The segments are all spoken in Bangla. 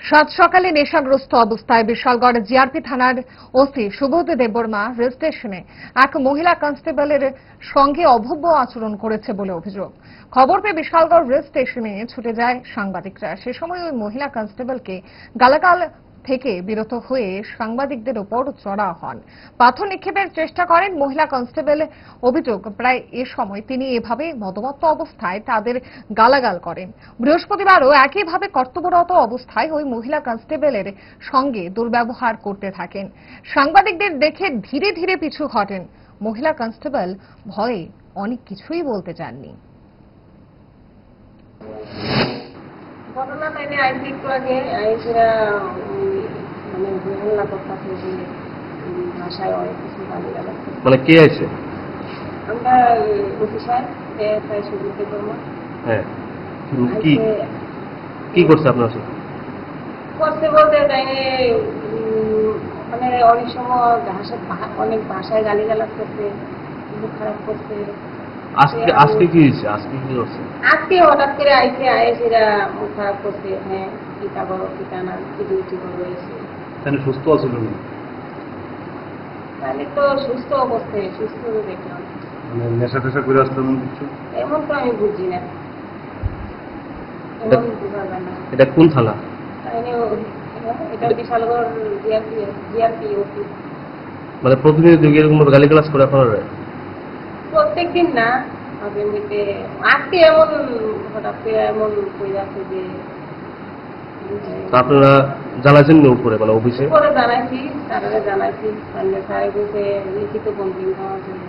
সাত সকালে নেশাগ্রস্ত অবস্থায় বিশালগড় জিআরপি থানার O C Subodh Debbarma rail স্টেশনে এক মহিলা কনস্টেবলের সঙ্গে অভব্য আচরণ করেছে বলে অভিযোগ। খবর পেয়ে বিশালগড় রেল স্টেশনে ছুটে যায় সাংবাদিকরা। সে সময় ওই মহিলা কনস্টেবলকে গালাগাল থেকে বিরত হয়ে সাংবাদিকদের ওপর চড়া হন। পাথর নিক্ষেপের চেষ্টা করেন মহিলা কনস্টেবল অভিযোগ। প্রায় এ সময় তিনি এভাবে মদমত্ত অবস্থায় তাদের গালাগাল করেন। বৃহস্পতিবারও একইভাবে কর্তব্যরত অবস্থায় ওই মহিলা কনস্টেবলের সঙ্গে দুর্ব্যবহার করতে থাকেন। সাংবাদিকদের দেখে ধীরে ধীরে পিছু হটেন। মহিলা কনস্টেবল ভয়ে অনেক কিছুই বলতে চাননি। ঘটনাটা এনে আইসি একটু আগে আইসিরা মানে করতেছে যে উম, ভাষায় অনেক কিছু মানে কে আছে আমরা হ্যাঁ। কি কি করছে আপনার সাথে? করতে বলতে মানে অনেক সময় ভাষা অনেক ভাষায় গালি গালাজ করছে খারাপ করছে। আজকে আজকে কি হয়েছে? আজকে কি করছে আজকে হঠাৎ করে আইসিরা মুখ খারাপ করছে হ্যাঁ কি করো কি না কি ডিউটি করব এসে তাহলে সুস্থ আছিল না তাহলে তো সুস্থ অবস্থায় সুস্থ তো দেখলাম মানে নেশা টেশা করে আসতে এমন কিছু? এমন তো আমি বুঝি না। এটা কোন ও- এটা বিশালগড় জিআরপি জিআরপি অফিস মানে প্রতিদিন যদি এরকম গালি ক্লাস করে আপনারা? প্রত্যেক দিন না এমনিতে আজকে এমন হঠাৎ করে এমন হয়ে যাচ্ছে যে আপনারা জানাইছেন না উপরে মানে অফিসে? পরে জানাইছি স্যারেরা জানাইছি স্যারে বলছে লিখিত কমপ্লেন দেওয়ার জন্য।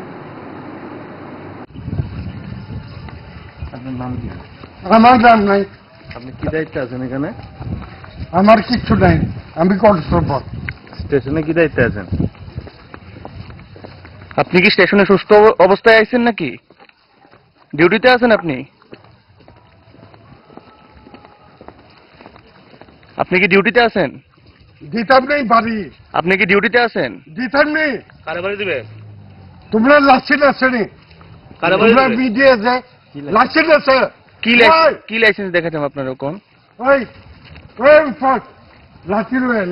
আপনার নাম কি? আমার নাম নাই। আপনি কি দায়িত্বে আছেন এখানে? আমার কিচ্ছু নাই আমি কনস্টেবল স্টেশনে কি দায়িত্বে আছেন? আপনি কি স্টেশনে সুস্থ অবস্থায় আইছেন নাকি? ডিউটিতে আছেন আপনি? আপনি কি ডিউটিতে আছেন? দিতাম নেই বাড়ি। আপনি কি ডিউটিতে আছেন? দিতাম নেই কারে বাড়ি দিবে? তোমরা আছে নি কারে বাড়ি তোমরা দিবে? মিডিয়া আছে লাসিন আছে? কি লাইসেন্স কি লাইসেন্স দেখাচ্ছেন আপনার কোন? ওই ওই ফাক ওয়েন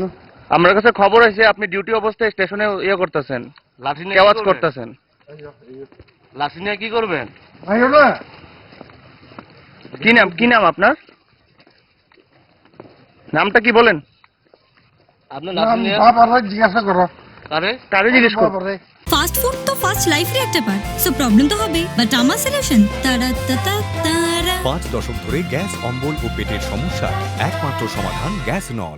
আমার কাছে খবর আছে আপনি ডিউটি অবস্থায় স্টেশনে ইয়ে করতেছেন। লাঠি নিয়ে করবেন? করতেছেন। লাঠি নিয়ে কি করবেন? কি নাম কি নাম আপনার? নামটা কি বলেন? আপনার নাম লাঠি নিয়ে বাবারা জিজ্ঞাসা করো। কারে কারে জিজ্ঞেস বাবারে ফাস্ট ফুড তো ফাস্ট লাইফের একটা পার্ট সো প্রবলেম তো হবে। বাট আমার সলিউশন তারা। পাঁচ দশক ধরে গ্যাস অম্বল ও পেটের সমস্যা। একমাত্র সমাধান গ্যাস নল।